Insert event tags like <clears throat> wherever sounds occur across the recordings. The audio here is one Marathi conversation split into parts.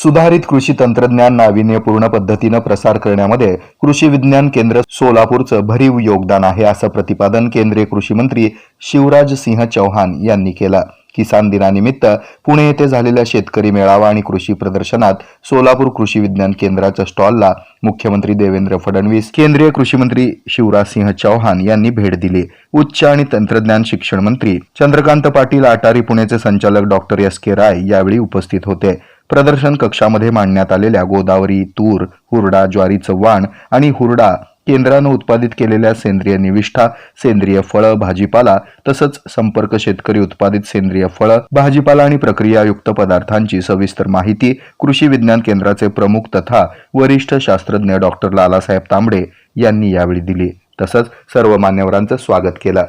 सुधारित कृषी तंत्रज्ञान नाविन्यपूर्ण पद्धतीनं प्रसार करण्यामध्ये कृषी विज्ञान केंद्र सोलापूरचं भरीव योगदान आहे असं प्रतिपादन केंद्रीय कृषी मंत्री शिवराज सिंह चौहान यांनी केलं. किसान दिनानिमित्त पुणे येथे झालेल्या शेतकरी मेळावा आणि कृषी प्रदर्शनात सोलापूर कृषी विज्ञान केंद्राच्या स्टॉलला मुख्यमंत्री देवेंद्र फडणवीस केंद्रीय कृषी मंत्री शिवराज सिंह चौहान यांनी भेट दिली. उच्च आणि तंत्रज्ञान शिक्षण मंत्री चंद्रकांत पाटील अटारी पुणेचे संचालक डॉक्टर एस के राय यावेळी उपस्थित होते. प्रदर्शन कक्षामध्ये मांडण्यात आलेल्या गोदावरी तूर हुरडा ज्वारीचं वाण आणि हुरडा केंद्रानं उत्पादित केलेल्या सेंद्रिय निविष्ठा सेंद्रिय फळं भाजीपाला तसंच संपर्क शेतकरी उत्पादित सेंद्रिय फळं भाजीपाला आणि प्रक्रियायुक्त पदार्थांची सविस्तर माहिती कृषी विज्ञान केंद्राचे प्रमुख तथा वरिष्ठ शास्त्रज्ञ डॉक्टर लालासाहेब तांबडे यांनी यावेळी दिली. तसंच सर्व मान्यवरांचं स्वागत केलं.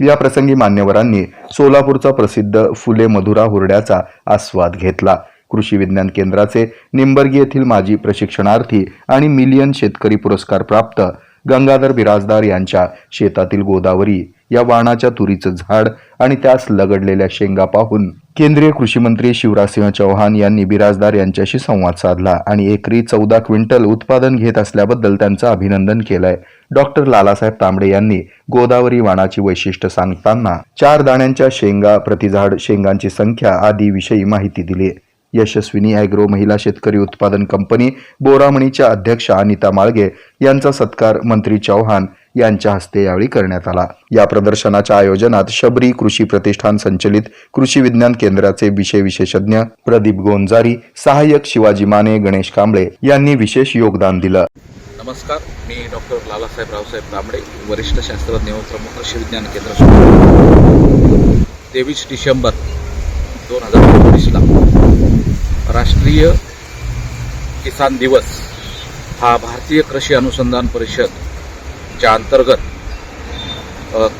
या प्रसंगी मान्यवरांनी सोलापूरचा प्रसिद्ध फुले मधुरा हुरड्याचा आस्वाद घेतला. कृषी विज्ञान केंद्राचे निंबर्गी येथील माजी प्रशिक्षणार्थी आणि मिलियन शेतकरी पुरस्कार प्राप्त गंगाधर बिराजदार यांच्या शेतातील गोदावरी या वाणाच्या तुरीचं झाड आणि त्यास लगडलेल्या शेंगा पाहून केंद्रीय कृषी मंत्री शिवराजसिंह चौहान यांनी बिराजदार यांच्याशी संवाद साधला आणि एकरी चौदा क्विंटल उत्पादन घेत असल्याबद्दल त्यांचं अभिनंदन केलंय. डॉक्टर लालासाहेब तांबडे यांनी गोदावरी वाणाची वैशिष्ट्य सांगताना चार दाण्यांच्या शेंगा प्रतिझाड शेंगांची संख्या आदी विषयी माहिती दिली. यशस्विनी ॲग्रो महिला शेतकरी उत्पादन कंपनी बोरामणीच्या अध्यक्षा अनिता माळगे यांचा सत्कार मंत्री चौहान यांच्या हस्ते यावेळी करण्यात आला. या प्रदर्शनाच्या आयोजनात शबरी कृषी प्रतिष्ठान संचलित कृषी विज्ञान केंद्राचे विषय विशेषज्ञ प्रदीप गोंजारी सहाय्यक शिवाजी माने गणेश कांबळे यांनी विशेष योगदान दिलं. नमस्कार मी डॉक्टर लालासाहेब रावसाहेब तांबडे वरिष्ठ शास्त्रज्ञ व प्रमुख कृषी विज्ञान केंद्र तेवीस डिसेंबर दोन हजार राष्ट्रीय किसान दिवस हा भारतीय कृषी अनुसंधान परिषदच्या अंतर्गत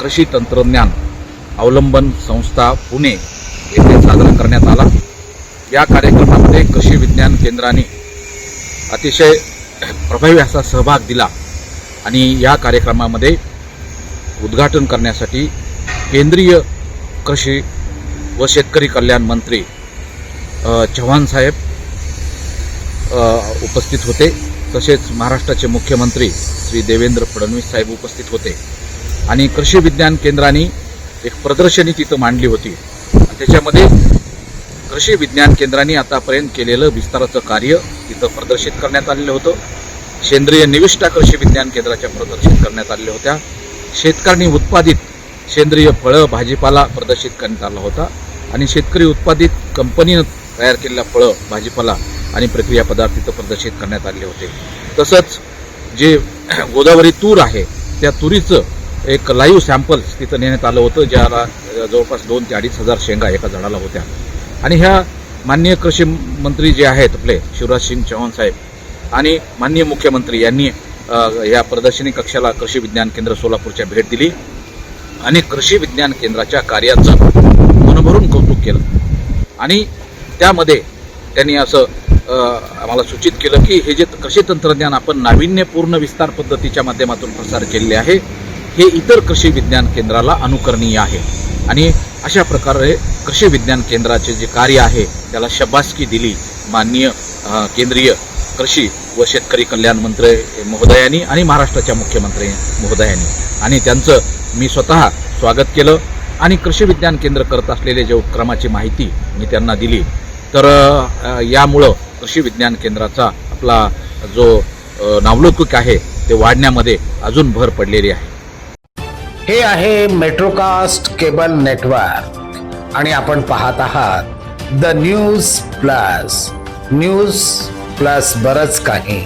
कृषी तंत्रज्ञान अवलंबन संस्था पुणे येथे साजरा करण्यात आला. या कार्यक्रमामध्ये कृषी विज्ञान केंद्राने अतिशय प्रभावी असा सहभाग दिला आणि या कार्यक्रमामध्ये उद्घाटन करण्यासाठी केंद्रीय कृषी व शेतकरी कल्याण मंत्री चव्हाण साहेब उपस्थित होते. तसेच महाराष्ट्राचे मुख्यमंत्री श्री देवेंद्र फडणवीस साहेब उपस्थित होते. आणि कृषी विज्ञान केंद्राने एक प्रदर्शनी तिथं मांडली होती. त्याच्यामध्ये कृषी विज्ञान केंद्राने आतापर्यंत केलेलं विस्ताराचं कार्य तिथं प्रदर्शित करण्यात आलेलं होतं. सेंद्रिय निविष्ठा कृषी विज्ञान केंद्राच्या प्रदर्शित करण्यात आलेल्या होत्या. शेतकऱ्यांनी उत्पादित सेंद्रिय फळं भाजीपाला प्रदर्शित करण्यात आला होता. आणि शेतकरी उत्पादित कंपनीनं तयार केलेल्या फळं भाजीपाला आणि प्रक्रिया पदार्थ तिथं प्रदर्शित करण्यात आले होते. तसंच जे <clears throat> गोदावरी तूर आहे त्या तुरीचं एक लाईव्ह सॅम्पल्स तिथं नेण्यात आलं होतं ज्याला जवळपास दोन ते अडीच हजार शेंगा एका झाडाला होत्या. आणि ह्या माननीय कृषी मंत्री जे आहेत आपले शिवराज सिंग चौहान साहेब आणि माननीय मुख्यमंत्री यांनी या प्रदर्शनी कक्षाला कृषी विज्ञान केंद्र सोलापूरच्या भेट दिली आणि कृषी विज्ञान केंद्राच्या कार्याचं मनभरून कौतुक केलं. आणि त्यामध्ये त्यांनी असं आम्हाला सूचित केलं की हे जे कृषी तंत्रज्ञान आपण नाविन्यपूर्ण विस्तार पद्धतीच्या माध्यमातून प्रसार केलेले आहे हे इतर कृषी विज्ञान केंद्राला अनुकरणीय आहे. आणि अशा प्रकारे कृषी विज्ञान केंद्राचे जे कार्य आहे त्याला शबासकी दिली माननीय केंद्रीय कृषी व शेतकरी कल्याण मंत्री महोदयांनी आणि महाराष्ट्राच्या मुख्यमंत्री महोदयांनी. आणि त्यांचं मी स्वतः स्वागत केलं. आणि कृषी विज्ञान केंद्र करत असलेले जे उपक्रमाची माहिती मी त्यांना दिली तर यामुळं कृषी विज्ञान केंद्राचा आपला जो नावलौकिक आहे ते वाढण्यामध्ये अजून भर पडलेली आहे. हे आहे मेट्रोकास्ट केबल नेटवर्क. आणि आपण पाहत आहात the news plus. News plus बरच काही.